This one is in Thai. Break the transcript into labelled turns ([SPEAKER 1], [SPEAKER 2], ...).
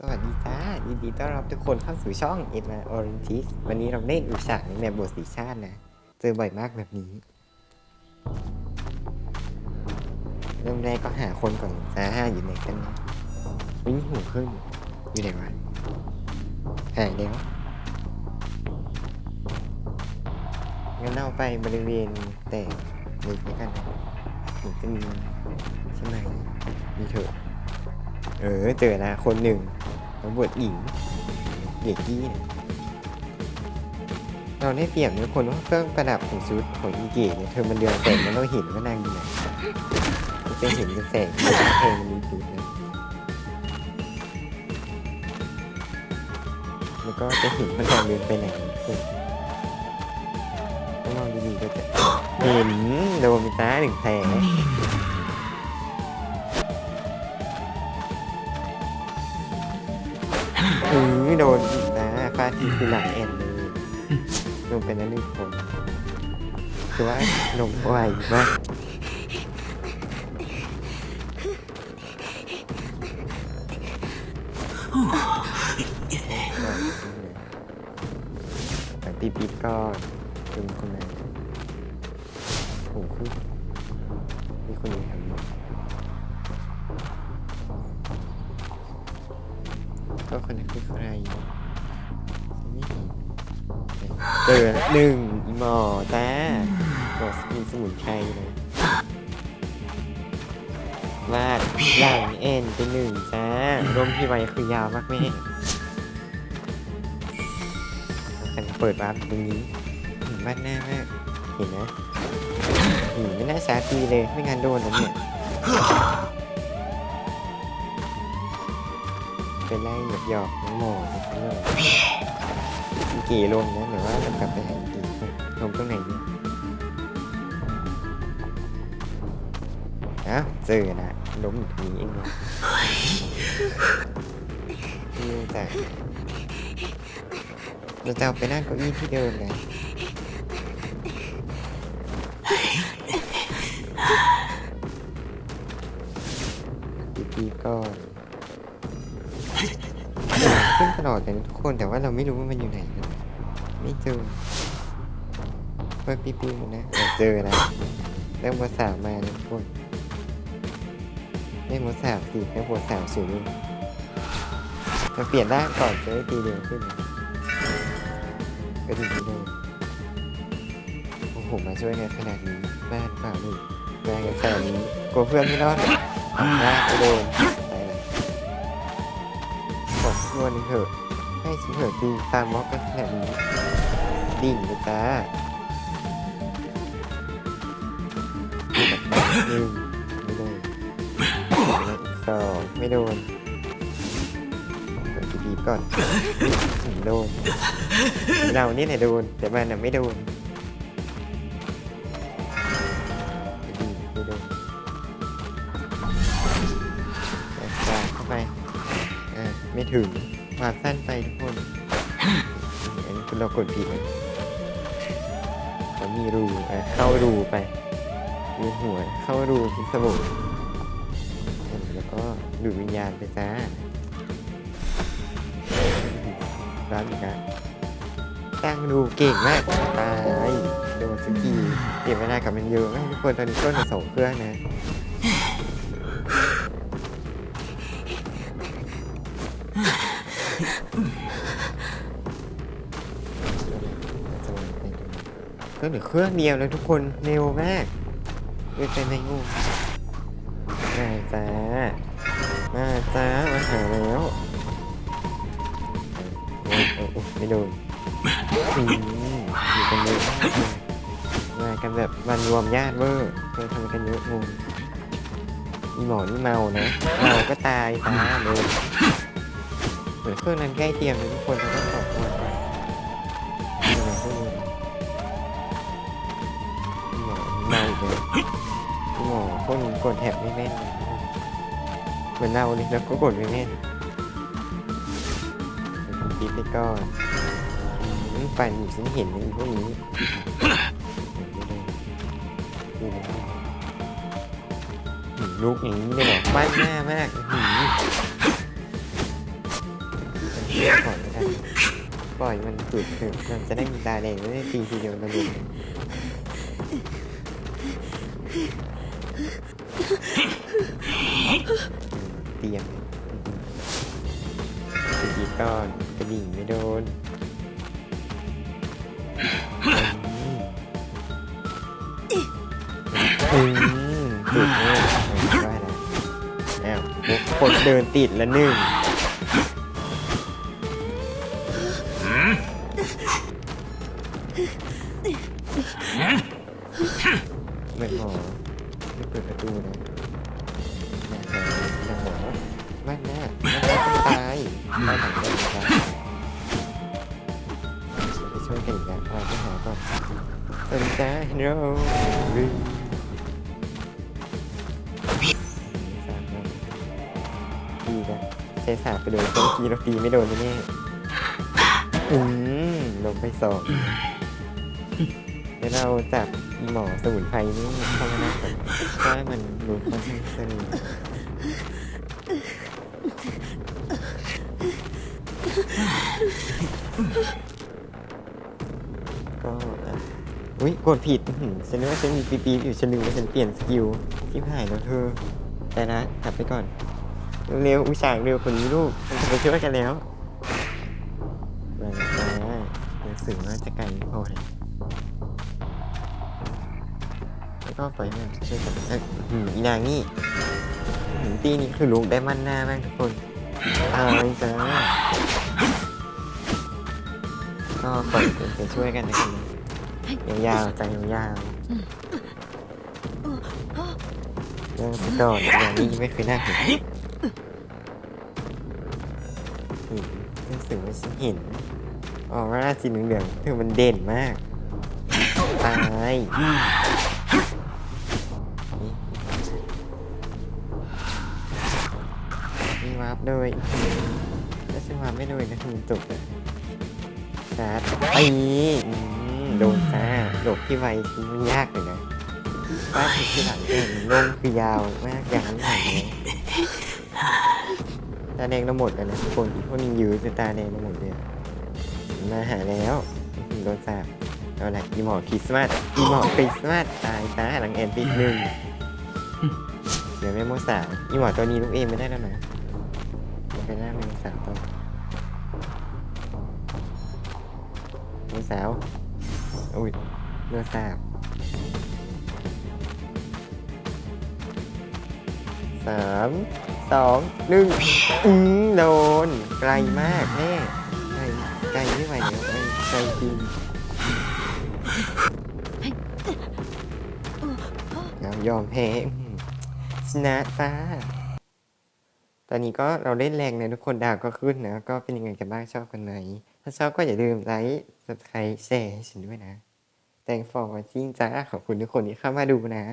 [SPEAKER 1] สวัสดีจ้ายินดีต้อนรับทุกคนเข้าสู่ช่อง e m a o r i n t i s วันนี้เราเล่นอุฉากในแบบบทสีชาตินะ เจอบ่อยมากแบบนี้ เริ่มแรกก็หาคนก่อนจ้าอยู่ไหนกันนะวิ่งหูขึ้น อยู่ไหนวะหายแล้วงั้นเราไปบริเวณแต่นี้แล้วกันนะถึงจะมีใช่ไหมมีเถอะ เออเจอนะ คนหนึ่งตำรวจหญิงเด็กกี้เนี่ยเราได้เปรียบในคนว่าเครื่องประดับของชุดของอีเก๋เนี่ยเธอมันเดือนแสงแล้วเราเห็นว่านางอยู่ไหนจะเห็นเป็นแสงที่เธอมันมีจุดนะแล้วก็จะเห็นมันกำลังเดินไปไหนต้องมองดีๆก็จะเห็นโดมีตาหนึ่งแผล อือโดนอีกนะฟาทีคือหลังแอนเลยลงเป็นนั้นหนึ่งคนคือว่าลงไวมากแต่ปีปีก็ดึงคนนั้นโอ้โหคือมีคนนี้ทำ คนนั้นคือใครฉันไม่เห็นเจอหนึ่งอีหมอจ้าบอกมีสมุนไพรเลยลาดหลังเอ็นเป็นหนึ่งจ้ารวมที่ไว้คือยาวมากแม่กันเปิดวาร์ปตรงนี้เห็นบ้านหน้ามากเห็นนะหืมไม่น่าชาร์จดีเลยไม่งั้นโดนแล้วเนี่ย ไปไล่หยอกหยอกน้องโมนะครับเลยอีกี่ลงนะหรือว่าจะกลับไปหาอีกี่ลงตรงไหนดีอ้าวเจอนะล้มอยู่ตรงนี้เองเนาะนี่แต่เราจะเอาไปนั่งเก้าอี้ที่เดิมเลยปีๆก่อน ขึ้นตลอดเลยนะทุกคนแต่ว่าเราไม่รู้ว่ามันอยู่ไหนนะไม่เจอเปิดปีปีๆนะเออเจอนะได้หมวดสามมานะทุกคนได้หมวดสามสิได้หมวดสามศูนย์มาเปลี่ยนร่างก่อนจะได้ตีเร็วขึ้นนะก็ดีทีเดียวโอ้โหมาช่วยในขนาดนี้บ้านเปล่านี่มากันขนาดนี้กลัวเพื่อนไม่รอดเหรอนะไปโดน ตายเลยบอกตัวนเถอะให้ฉันเถอะจริงตามม็อกกันขนาดนี้ดิ่งเลยจ้าหนึ่งไม่โดนแล้วอีกสองไม่โดนกดดีๆก่อนถึงโดน เรานี่แหละโดน แต่มันน่ะไม่โดนดีไม่โดนแต่ตาเข้าไป ไม่ถึงวาสั้นไปทุกคนอันนี้คุณเรากดผิดเขามีรูเข้ารูไปมีหัวเข้ารูพิศวงแล้วก็ดูวิญญาณไปจ้าร้านอีกแล้วตั้งดูเก่งมากตายโดนสกีเก็บเวลากับมันเยอะมากทุกคนตอนนี้ต้นมาสองเครื่องนะ ก็เหลือเครื่องเดียวเลยทุกคนเร็วมากเดินไปในงูมาจ้ามาจ้ามาหาแล้วไม่โดนอืมอยู่กันเยอะมากันแบบวันรวมญาติเวอร์เธอทำกันเยอะงูอีหมอนี่เมานะเมาก็ตายจ้าโดน เหมือนเครื่องนั้นใกล้เตียงเลยทุกคนเราต้องขอบคุณก่อนมีอะไรก็มีหมอเมาอีกเลยหมอพวกนี้กดแถบไม่แม่นเหมือนเราเลยแล้วก็กดไม่แม่นปิดไปก่อนอืมปั่นอยู่ฉันเห็นในพวกนี้ไม่ได้ลูกอย่างนี้เลยเหรอบ้านหน้ามากหืม ปล่อยไม่ได้ปล่อยมันจุดถึงมันจะได้มีตาแดงไม่ได้ตีทีเดียวระเบิดเตรียมไปดีก่อนกระดิ่งไม่โดนอืมจุดเนี่ยว่าแล้วอ้าวคนเดินติดละหนึ่ง เป็นหมอไม่เปิดประตูนะนะหมอไม่แน่ไม่ต้องตายตายหลังเลยครับไปช่วยกันอีกแล้วเอาไปหาก่อนสวัสดีจ้าฮัลโหลวิดีนะใช้สาบไปโดนต้นกีเราตีไม่โดนแน่ๆอืมลงไปสอง ดี๋ยวเราจับอีหมอสมุนไพรนี่เข้ามานั่งก่อนว่ามันรู้ค่อนข้างสนุกก็อะอุ้ยกดผิดอื้อหือฉันนึกว่าฉันมีปี๊บๆอยู่ฉันลืมว่าฉันเปลี่ยนสกิลที่หายแล้วเธอ แต่นะกลับไปก่อน เร็วๆอุตส่าห์เร็วคนนี้ลูกมันจะไปช่วยกันแล้วมาแล้วหนังสือว่าจะไกลพอเลย แล้วก็ปล่อยให้มันช่วยกันเอ้ยหืมอีนางนี่หืมตีนี้คือลุกได้มั่นหน้ามากทุกคนตายจ้าก็ปล่อยเป็นไปช่วยกันนะครับยาวๆใจยาวๆเริ่มไปก่อนอย่างนี้ไม่เคยน่าเห็นเห็นรู้สึกว่าฉันเห็นออร่าสีเหลืองๆเธอมันเด่นมาก ตาย มีวาร์ปด้วยถ้าฉันวาร์ปไม่ด้วยนะคือมันจบเลยชาร์จตีอืมโดนจ้าหลบที่ไวทีมันยากเลยนะวาดถึงที่หลังเองลงคือยาวมากอย่างนั้นอย่างนี้ตาแดงเราหมดแล้วนะทุกคนพวกนี้ยื้อจนตาแดงเราหมดเลยมาหาแล้วโดนสาบเอาละอีหมอคริสต์มาสอีหมอคริสต์มาสตายซะหลังแอนติดหนึ่งเดี๋ยวแม่โมสาวอีหมอตัวนี้ลูกเองไม่ได้แล้วนะ หน้าแม่โมสาวต่อแสาวอุ้ยเลือดสาบสามสองหนึ่งอืมโดนไกลมากแม่ไกลไกลไม่ไหวแล้วไกลไกลจริงเรายอมแพ้ชนะจ้า อนนี้ก็เราเล่นแรงนะทุกคนดาวก็ขึ้นนะ ก็เป็นยังไงกันบ้างชอบกันไหนถ้าชอบก็อย่าลืมไลค์สับสไครต์แชร์ให้ฉันด้วยนะ Thanks for watching จ้าขอบคุณทุกคนที่เข้ามาดูนะ